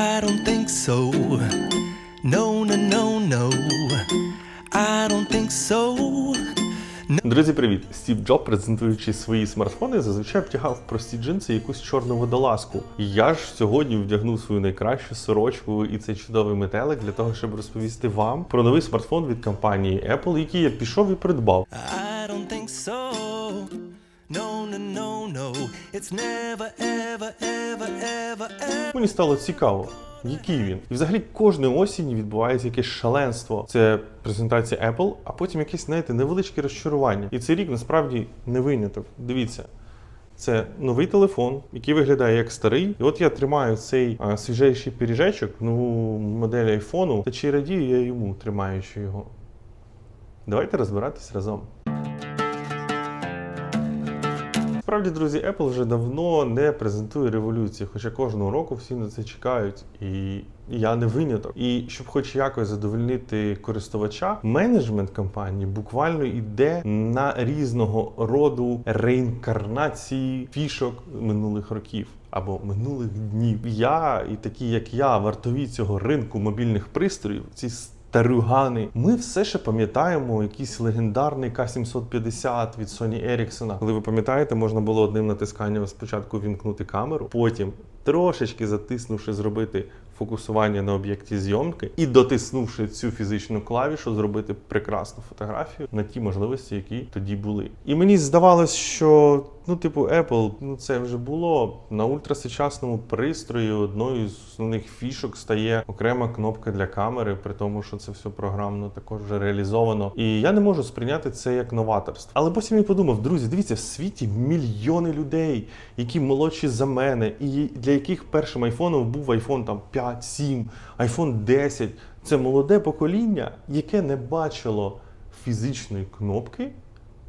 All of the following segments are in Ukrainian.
I don't think so. No, no, no, no. I don't think so. Друзі, привіт! Стів Джоб, презентуючи свої смартфони, зазвичай втягав прості джинси і якусь чорну водолазку. Я ж сьогодні вдягнув свою найкращу сорочку і цей чудовий метелик для того, щоб розповісти вам про новий смартфон від компанії Apple, який я пішов і придбав. I don't think so. No, no, no, no. It's never, ever, ever, ever, ever. Мені стало цікаво. Який він? І взагалі кожної осінь відбувається якесь шаленство. Це презентація Apple, а потім якесь, знаєте, невеличке розчарування. І цей рік насправді не виняток. Дивіться. Це новий телефон, який виглядає як старий. І от я тримаю цей а, свіжейший пиріжечок, нову модель айфону. Та чи радію я йому, тримаючи його? Давайте розбиратись разом. Справді, друзі, Apple вже давно не презентує революції, хоча кожного року всі на це чекають, і я не виняток. І щоб хоч якось задовольнити користувача, менеджмент компанії буквально йде на різного роду реінкарнації фішок минулих років. Або минулих днів я і такі, як я, вартові цього ринку мобільних пристроїв, ці Тарюгани. Ми все ще пам'ятаємо якийсь легендарний К-750 від Sony Ericsson. Коли ви пам'ятаєте, можна було одним натисканням спочатку вімкнути камеру, потім трошечки затиснувши, зробити фокусування на об'єкті зйомки і дотиснувши цю фізичну клавішу, зробити прекрасну фотографію на ті можливості, які тоді були. І мені здавалось, що ну, типу, Apple, ну це вже було на ультрасучасному пристрої. Одною з основних фішок стає окрема кнопка для камери, при тому, що це все програмно також вже реалізовано. І я не можу сприйняти це як новаторство. Але потім я подумав, друзі, дивіться, в світі мільйони людей, які молодші за мене, і для яких першим айфоном був iPhone там 5, 7, iPhone 10. Це молоде покоління, яке не бачило фізичної кнопки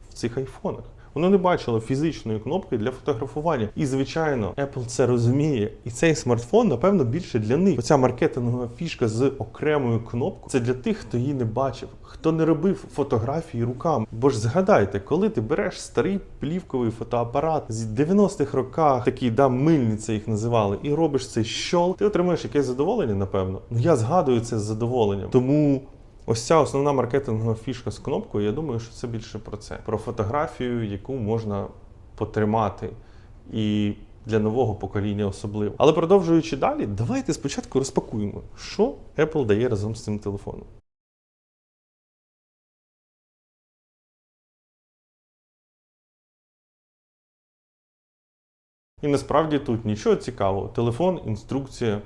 в цих айфонах. Воно не бачило фізичної кнопки для фотографування. І, звичайно, Apple це розуміє. І цей смартфон, напевно, більше для них. Оця маркетингова фішка з окремою кнопкою це для тих, хто її не бачив, хто не робив фотографії руками. Бо ж згадайте, коли ти береш старий плівковий фотоапарат з 90-х роках, такий да, мильниця їх називали, і робиш цей щол, ти отримаєш якесь задоволення, напевно. Ну я згадую це з задоволенням. Тому. Ось ця основна маркетингова фішка з кнопкою. Я думаю, що це більше про це: про фотографію, яку можна потримати. І для нового покоління особливо. Але продовжуючи далі, давайте спочатку розпакуємо, що Apple дає разом з цим телефоном. І насправді тут нічого цікавого. Телефон, інструкція,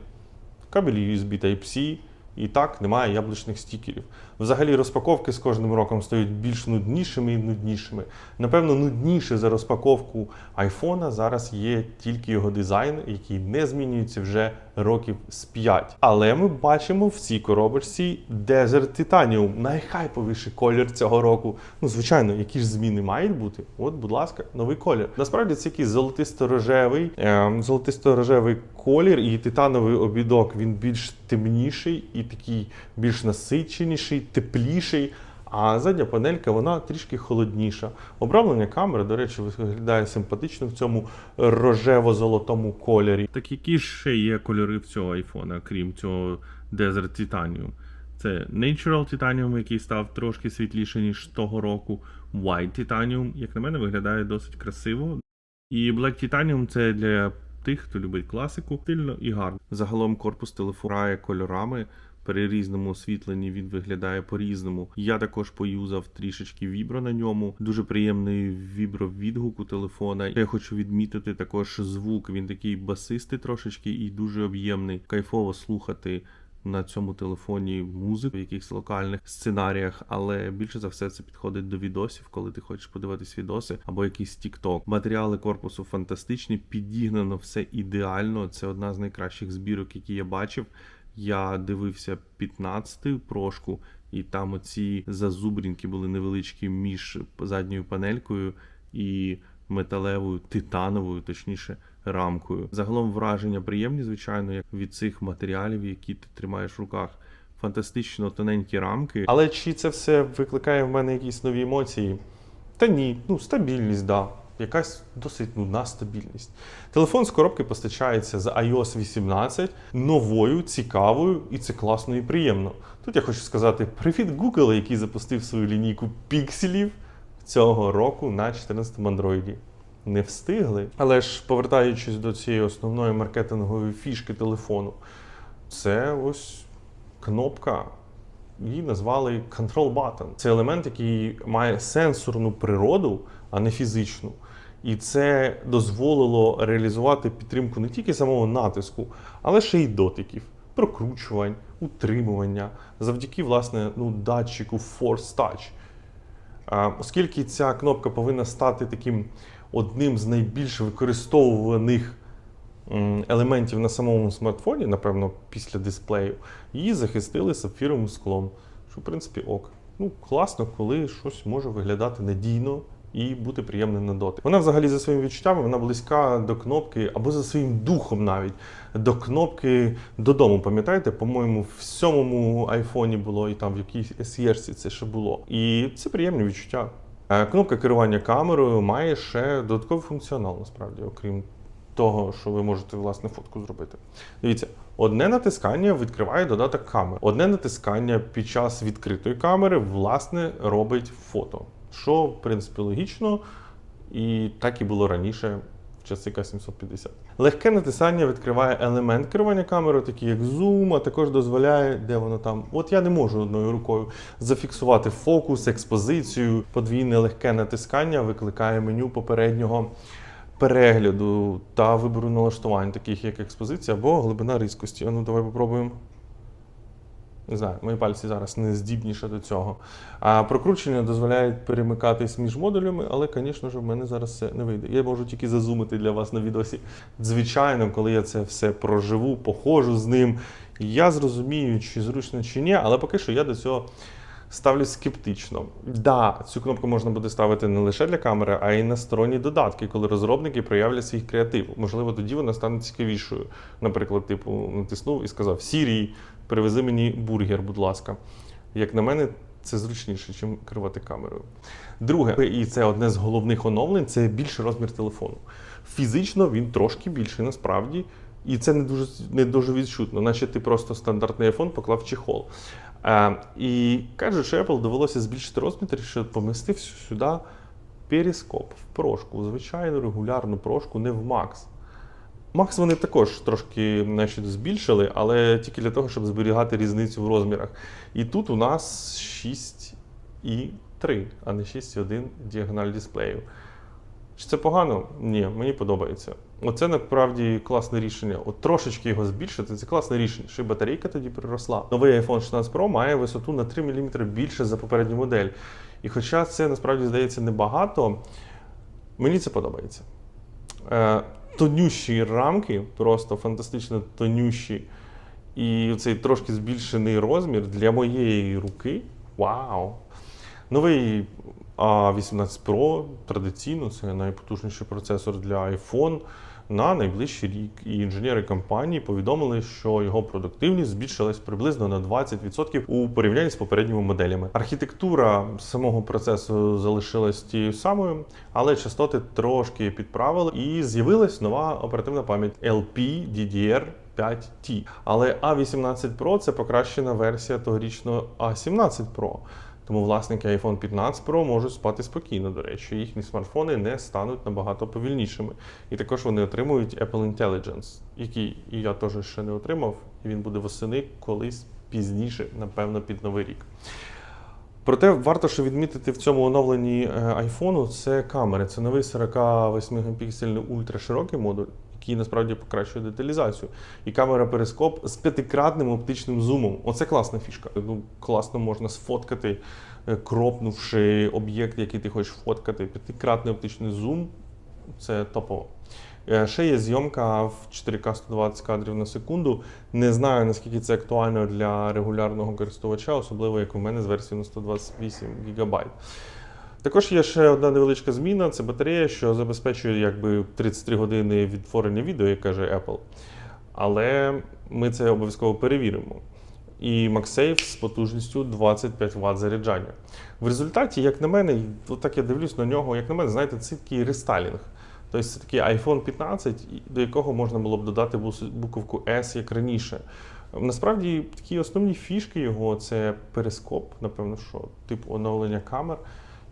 кабель USB Type-C. І так немає яблучних стікерів. Взагалі розпаковки з кожним роком стають більш нуднішими і нуднішими. Напевно, нудніше за розпаковку айфона зараз є тільки його дизайн, який не змінюється вже років з 5. Але ми бачимо в цій коробочці Desert Titanium, найхайповіший колір цього року. Ну, звичайно, які ж зміни мають бути? От, будь ласка, новий колір. Насправді це якийсь золотисто-рожевий, ем, золотисто-рожевий колір і титановий обідок. Він більш темніший і такий більш насиченіший, тепліший. А задня панелька вона трішки холодніша. Обрамлення камери, до речі, виглядає симпатично в цьому рожево-золотому кольорі. Так які ще є кольори в цього айфона, крім цього Desert Titanium? Це Natural Titanium, який став трошки світліше, ніж того року. White Titanium, як на мене, виглядає досить красиво. І Black Titanium це для тих, хто любить класику, стильно і гарно. Загалом корпус телефону грає кольорами. При різному освітленні він виглядає по-різному. Я також поюзав трішечки вібро на ньому. Дуже приємний вібро-відгук у телефона. Я хочу відмітити також звук. Він такий басистий трошечки і дуже об'ємний. Кайфово слухати на цьому телефоні музику в якихось локальних сценаріях, але більше за все це підходить до відосів, коли ти хочеш подивитись відоси або якийсь TikTok. Матеріали корпусу фантастичні, підігнано все ідеально. Це одна з найкращих збірок, які я бачив. Я дивився 15-ю прошку, і там оці зазубрінки були невеличкі між задньою панелькою і металевою титановою, точніше, рамкою. Загалом враження приємні, звичайно, як від цих матеріалів, які ти тримаєш в руках. Фантастично тоненькі рамки. Але чи це все викликає в мене якісь нові емоції? Та ні, ну стабільність, да. Якась досить нудна стабільність. Телефон з коробки постачається з iOS 18, новою, цікавою, і це класно і приємно. Тут я хочу сказати привіт Google, який запустив свою лінійку пікселів цього року на 14-му Android. Не встигли. Але ж повертаючись до цієї основної маркетингової фішки телефону, це ось кнопка. Її назвали Control Button. Це елемент, який має сенсорну природу, а не фізичну. І це дозволило реалізувати підтримку не тільки самого натиску, але ще й дотиків, прокручувань, утримування завдяки власне ну, датчику Force Touch. Оскільки ця кнопка повинна стати таким одним з найбільш використовуваних елементів на самому смартфоні, напевно, після дисплею, її захистили сапфіровим склом. Що, в принципі, ок. Ну, класно, коли щось може виглядати надійно і бути приємним на дотик. Вона взагалі за своїми відчуттями вона близька до кнопки, або за своїм духом навіть до кнопки додому. Пам'ятаєте, по-моєму, в сьомому айфоні було, і там в якійсь SE це ще було. І це приємні відчуття. Е, Кнопка керування камерою має ще додатковий функціонал, насправді, окрім того, що ви можете власне фотку зробити. Дивіться, одне натискання відкриває додаток камери. Одне натискання під час відкритої камери власне робить фото. Що, в принципі, логічно, і так і було раніше в часи К750. Легке натискання відкриває елемент керування камерою, такий як зум, а також дозволяє, де воно там. От я не можу одною рукою зафіксувати фокус, експозицію. Подвійне легке натискання викликає меню попереднього перегляду та вибору налаштувань, таких як експозиція або глибина різкості. Ну давай попробуємо. Не знаю, мої пальці зараз не здібніше до цього. А прокручення дозволяє перемикатись між модулями, але, звісно ж, в мене зараз це не вийде. Я можу тільки зазумити для вас на відосі. Звичайно, коли я це все проживу, походжу з ним, я зрозумію, чи зручно чи ні, але поки що я до цього ставлюсь скептично. Да, цю кнопку можна буде ставити не лише для камери, а й на сторонні додатки, коли розробники проявлять свій креатив. Можливо, тоді вона стане цікавішою. Наприклад, типу, натиснув і сказав: Сірій, привези мені бургер, будь ласка. Як на мене, це зручніше, ніж керувати камерою. Друге, і це одне з головних оновлень це більший розмір телефону. Фізично він трошки більший насправді. І це не дуже не дуже відчутно, наче ти просто стандартний iPhone поклав чехол. Е, і кажуть, що Apple довелося збільшити розмір, щоб помістив сюди перископ в прошку, звичайну регулярну прошку, не в Max. Макс вони також трошки значить, збільшили, але тільки для того, щоб зберігати різницю в розмірах. І тут у нас 6,3, а не 6,1 діагональ дисплею. Чи це погано? Ні, мені подобається. Оце насправді класне рішення. От трошечки його збільшити, це класне рішення, що і батарейка тоді приросла. Новий iPhone 16 Pro має висоту на 3 мм більше за попередню модель. І хоча це насправді здається небагато, мені це подобається. Тонющі рамки, просто фантастично тонющі. І цей трошки збільшений розмір для моєї руки. Вау! Новий A18 Pro традиційно це найпотужніший процесор для iPhone на найближчий рік. І інженери компанії повідомили, що його продуктивність збільшилась приблизно на 20% у порівнянні з попередніми моделями. Архітектура самого процесу залишилась тією самою, але частоти трошки підправили, і з'явилась нова оперативна пам'ять LPDDR. 5T. Але A18 Pro це покращена версія тогорічного A17 Pro. Тому власники iPhone 15 Pro можуть спати спокійно, до речі, їхні смартфони не стануть набагато повільнішими. І також вони отримують Apple Intelligence, який я теж ще не отримав, і він буде восени колись пізніше, напевно, під новий рік. Проте варто ще відмітити в цьому оновленні iPhone це камери. Це новий 48 мегапіксельний ультраширокий модуль, який насправді покращує деталізацію. І камера перископ з п'ятикратним оптичним зумом. Оце класна фішка. Ну, класно можна сфоткати, е, кропнувши об'єкт, який ти хочеш фоткати. П'ятикратний оптичний зум це топово. Е, Ще є зйомка в 4К 120 кадрів на секунду. Не знаю, наскільки це актуально для регулярного користувача, особливо як у мене з версією на 128 ГБ. Також є ще одна невеличка зміна: це батарея, що забезпечує якби 33 години відтворення відео, як каже Apple. Але ми це обов'язково перевіримо. і MagSafe з потужністю 25 Вт заряджання. В результаті, як на мене, так я дивлюсь на нього, як на мене, знаєте, це такий рестайлінг. Тобто це такий iPhone 15, до якого можна було б додати буковку S, як раніше. Насправді такі основні фішки його це перископ, напевно, що типу оновлення камер.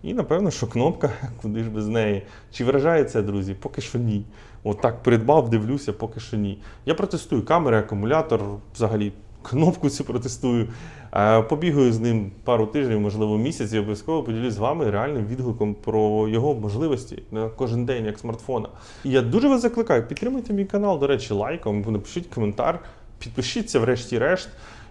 І напевно, що кнопка, куди ж без неї. Чи вражає це, друзі? Поки що ні. От так придбав, дивлюся, поки що ні. Я протестую камери, акумулятор, взагалі кнопку цю протестую. Е, Побігаю з ним пару тижнів, можливо, місяць, і обов'язково поділюсь з вами реальним відгуком про його можливості на кожен день як смартфона. І я дуже вас закликаю, підтримуйте мій канал, до речі, лайком, напишіть коментар, підпишіться врешті-решт.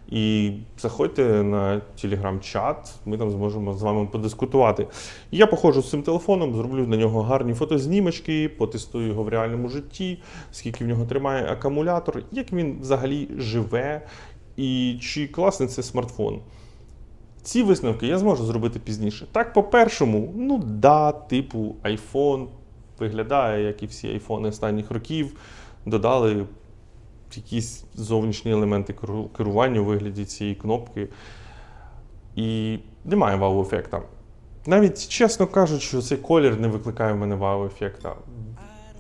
І заходьте на телеграм-чат, ми там зможемо з вами подискутувати. Я походжу з цим телефоном, зроблю на нього гарні фотознімочки, потестую його в реальному житті, скільки в нього тримає акумулятор, як він взагалі живе, і чи класний це смартфон. Ці висновки я зможу зробити пізніше. Так, по-першому, ну да, типу iPhone виглядає, як і всі айфони останніх років. Додали якісь зовнішні елементи керування у вигляді цієї кнопки. І немає вау-ефекта. Навіть чесно кажучи, цей колір не викликає в мене вау-ефекта.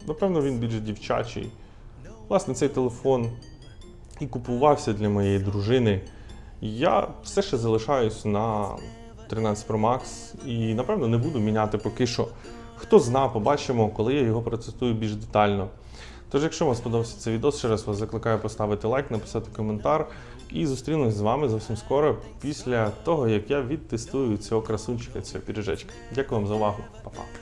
Напевно, він більш дівчачий. Власне, цей телефон і купувався для моєї дружини. Я все ще залишаюсь на 13 Pro Max і, напевно, не буду міняти поки що. Хто зна, побачимо, коли я його протестую більш детально. Тож, якщо вам сподобався цей відео, ще раз вас закликаю поставити лайк, написати коментар і зустрінусь з вами зовсім скоро після того, як я відтестую цього красунчика, цього піріжечка. Дякую вам за увагу, Па-па.